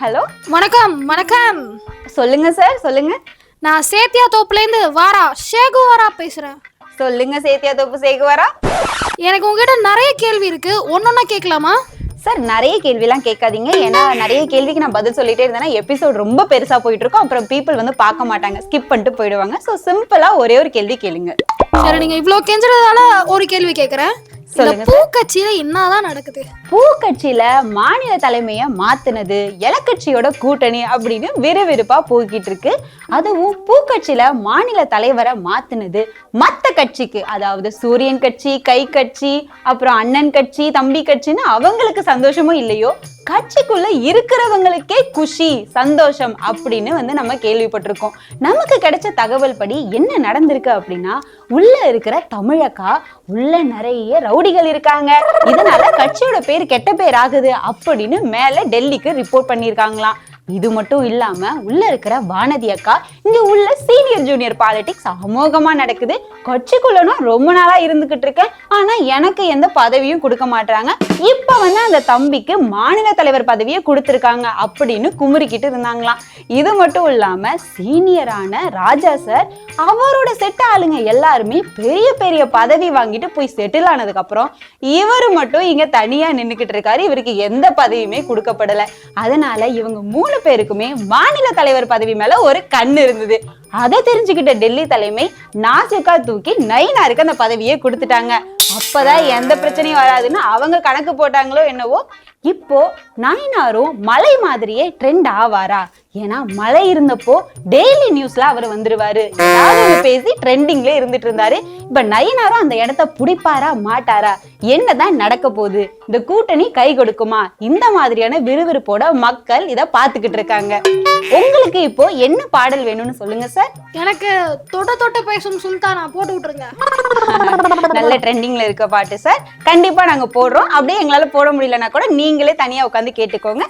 Hello? வணக்கம் வணக்கம். சொல்லுங்க சார் சொல்லுங்க. நான் சேத்தியா தோப்புலேருந்து வாரா ஷேகு வாரா பேசுறேன். சொல்லுங்க சேத்தியா தோப்பு சேகுவாரா எனக்கு உங்ககிட்ட நிறைய கேள்வி இருக்கு. ஒன்னொன்னா கேட்கலாமா? சார் நிறைய கேள்விலாம் கேட்காதீங்க. ஏன்னா நிறைய கேள்விக்கு நான் பதில் சொல்லிட்டே இருந்தேன்னா எபிசோட் ரொம்ப பெருசா போயிட்டு இருக்கும் அப்புறம் பீப்புள் வந்து பார்க்க மாட்டாங்க. ஸ்கிப் பண்ணிட்டு போயிடுவாங்க. ஸோ சிம்பிளா ஒரே ஒரு கேள்வி கேளுங்க. சரி நீங்க இவ்ளோ கெஞ்சறதால ஒரு கேள்வி சொல்லுங்க பூக்கட்சியில என்னதான் நடக்குது? பூக்கட்சியில மாநில தலைமைய மாத்துனது எலக்கட்சியோட கூட்டணி அப்படின்னு விறுவிறுப்பா போய்கிட்டு இருக்கு. அதுவும் பூக்கட்சியில மாநில தலைவரை மாத்துனது மத்த கட்சிக்கு அதாவது சூரியன் கட்சி கை கட்சி அப்புறம் அண்ணன் கட்சி தம்பி கட்சின்னு அவங்களுக்கு சந்தோஷமும் இல்லையோ கட்சிக்குள்ள இருக்கிறவங்களுக்கே குஷி சந்தோஷம் அப்படின்னு வந்து நம்ம கேள்விப்பட்டிருக்கோம். நமக்கு கிடைச்ச தகவல் படி என்ன நடந்திருக்கு அப்படின்னா உள்ள இருக்கிற தமிழக்கா உள்ள நிறைய ரவுடிகள் இருக்காங்க. இதனால கட்சியோட பேர் கெட்ட பேர் ஆகுது அப்படின்னு மேல டெல்லிக்கு ரிப்போர்ட் பண்ணியிருக்காங்களாம். இது மட்டும் இல்லாம உள்ள இருக்கிற வானதி அக்கா இங்க உள்ள சீனியர் ஜூனியர் பாலிடிக்ஸ் அமோகமா நடக்குது. கட்சிக்குள்ளனும் ரொம்ப நாளா இருந்துகிட்டு இருக்கேன். ஆனா எனக்கு எந்த பதவியும் கொடுக்க மாட்டாங்க இப்ப வந்து அந்த தம்பிக்கு மாநில தலைவர் பதவியை கொடுத்துருக்காங்க அப்படின்னு குமுறிக்கிட்டு இருந்தாங்களாம். இது மட்டும் இல்லாம சீனியரான ராஜா சார் அவரோட செட் ஆளுங்க எல்லாருமே பெரிய பெரிய பதவி வாங்கிட்டு போய் செட்டில் ஆனதுக்கு அப்புறம் இவர் மட்டும் இங்க தனியா நின்னுக்கிட்டு இருக்காரு. இவருக்கு எந்த பதவியுமே கொடுக்கப்படல. அதனால இவங்க மூணு பேருக்குமே மாநில தலைவர் பதவி மேல ஒரு கண் இருந்தது. அதை தெரிஞ்சுக்கிட்ட டெல்லி தலைமை நாசுக்கா தூக்கி நைனாருக்கு அந்த பதவியை கொடுத்துட்டாங்க. அப்பதான் எந்த பிரச்சனையும் வராதுன்னு அவங்க கணக்கு போட்டாங்களோ என்னவோ இப்போ நயினாரும் மலை மாதிரியே ட்ரெண்ட் ஆவாரா? ஏன்னா மழை இருந்தப்போ டெய்லி நியூஸ்ல அவர் வந்துருவாரு. ஏதாவது பேசி ட்ரெண்டிங்ல இருந்துட்டு இருந்தாரு. இப்ப நயினாரும் அந்த இடத்த புடிப்பாரா மாட்டாரா? என்னதான் நடக்க போகுது? இந்த கூட்டணி கை கொடுக்குமா? இந்த மாதிரியான விறுவிறுப்போட மக்கள் இத பாத்துக்கிட்டு இருக்காங்க. உங்களுக்கு இப்போ என்ன பாடல் வேணும்னு சொல்லுங்க சார் எனக்கு தொட்ட தொட்ட பேசும் சுல்தானா போட்டு விட்டுருங்க. நல்ல ட்ரெண்டிங்ல இருக்க பாட்டு சார் கண்டிப்பா நாங்க போடுறோம். அப்படியே எங்களால போட முடியலன்னா கூட நீங்களே தனியா உட்காந்து கேட்டுக்கோங்க.